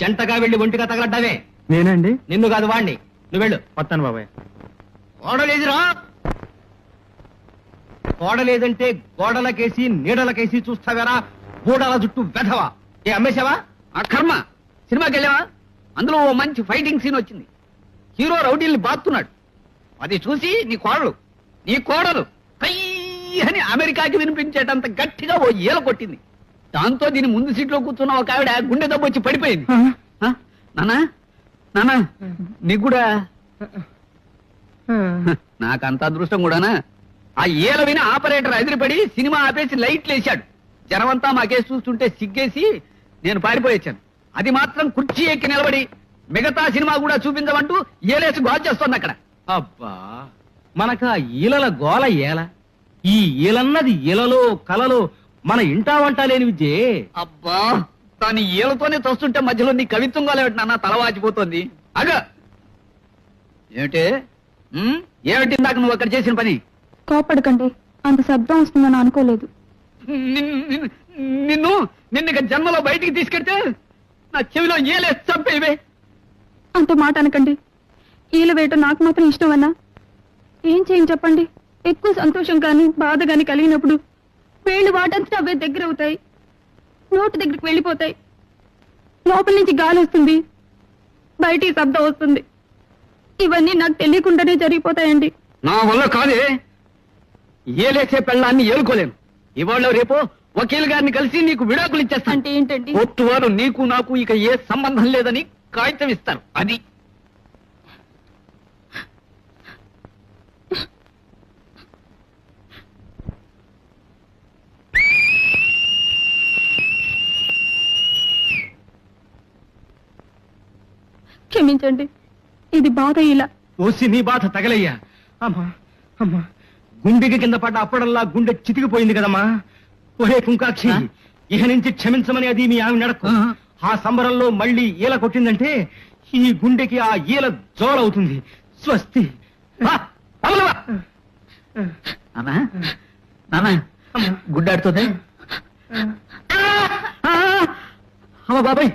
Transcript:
జంటగా వెళ్ళి ఒంటిగా తగలడ్డావే. నేనండి నిన్ను కాదు వాణ్ణి. నువ్వు వెళ్ళు. వస్తాను బాబాయ్. గోడలేదురా. గోడలేదంటే గోడలకేసి నీడలకేసి చూస్తావేరా? గూడల జుట్టు వెధవా. ఏ అమ్మేశావా? ఆ కర్మ. సినిమాకి వెళ్ళావా? అందులో ఓ మంచి ఫైటింగ్ సీన్ వచ్చింది. హీరో రౌడీల్ని బాస్తున్నాడు అది చూసి నీ కోడలు నీ కోడలు కయ్యి అని అమెరికాకి వినిపించేటంత గట్టిగా ఓ ఈల కొట్టింది. దాంతో దీని ముందు సీట్లో కూర్చున్న ఒక ఆవిడ గుండె దెబ్బ వచ్చి పడిపోయింది? నానా? నానా? నీకు కూడా? నాకు అంత అదృష్టం కూడానా? ఆ ఏల విని ఆపరేటర్ ఎదిరిపడి సినిమా ఆపేసి లైట్లు వేశాడు. జనమంతా మాకేసి చూస్తుంటే సిగ్గేసి నేను పారిపోయొచ్చాను అది మాత్రం కుర్చీ ఎక్కి నిలబడి మిగతా సినిమా కూడా చూపించమంటూ ఏలేసి గోల్ చేస్తోంది అక్కడ. అబ్బా! మనకు ఆ ఈలల గోల ఏల? ఈ ఈలన్నది ఈలలో కలలో మన ఇంటా వంట లేని విద్యే. అబ్బా దాని ఏలతోనే తోస్తుంటే మధ్యలో నీ కవిత్వం గోలేమిటి నాన్న? తల వాచిపోతోంది. అగ! ఏమిటి? ఏమిటి ఇందాక నువ్వు అక్కడ చేసిన పని? కోపడకండి. అంత శబ్దం వస్తుందని అనుకోలేదు. నిన్ను- నిన్ను- జన్మలో బయటికి తీసుకెడితే నా చెవిలో ఏలే చంపేవే అంత మాట అనకండి. ఈల వేయటం నాకు మాత్రం ఇష్టమన్నా ఏం చేయని చెప్పండి? ఎక్కువ సంతోషం కానీ బాధ కానీ కలిగినప్పుడు వేళ్ళు వాటంతటా అవే దగ్గర అవుతాయి. నోటి దగ్గరికి వెళ్ళిపోతాయి. లోపల నుంచి గాలి వస్తుంది. బయటికి శబ్దం వస్తుంది. ఇవన్నీ నాకు తెలియకుండానే జరిగిపోతాయండి. నా వల్ల కాదే. ఏలేసే పెళ్ళాన్ని ఏలుకోలేను. ఇవాళ రేపు వకీల్ గారిని కలిసి నీకు విడాకులు ఇచ్చేస్తాను. అంటే ఏంటండి? కోర్టు వారు నీకు నాకు ఇక ఏ సంబంధం లేదని కాగితం ఇస్తారు. అది. క్షమించండి. ఇది బాధ ఇలా. ఓసి నీ బాధ తగలయ్యా. అమ్మా అమ్మా. గుండెకి కింద పడ్డ అప్పడల్లా గుండె చితికిపోయింది కదమ్మా. ఒరే కుంకాక్షి? ఇహ నుంచి క్షమించమని అది మీ ఆమె నడకు. ఆ. సంబరంలో మళ్ళీ ఈల కొట్టిందంటే ఈ గుండెకి ఆ ఈల జోలవుతుంది. స్వస్తి. నానా గుడ్డాడుతుంది. అమ్మ బాబాయ్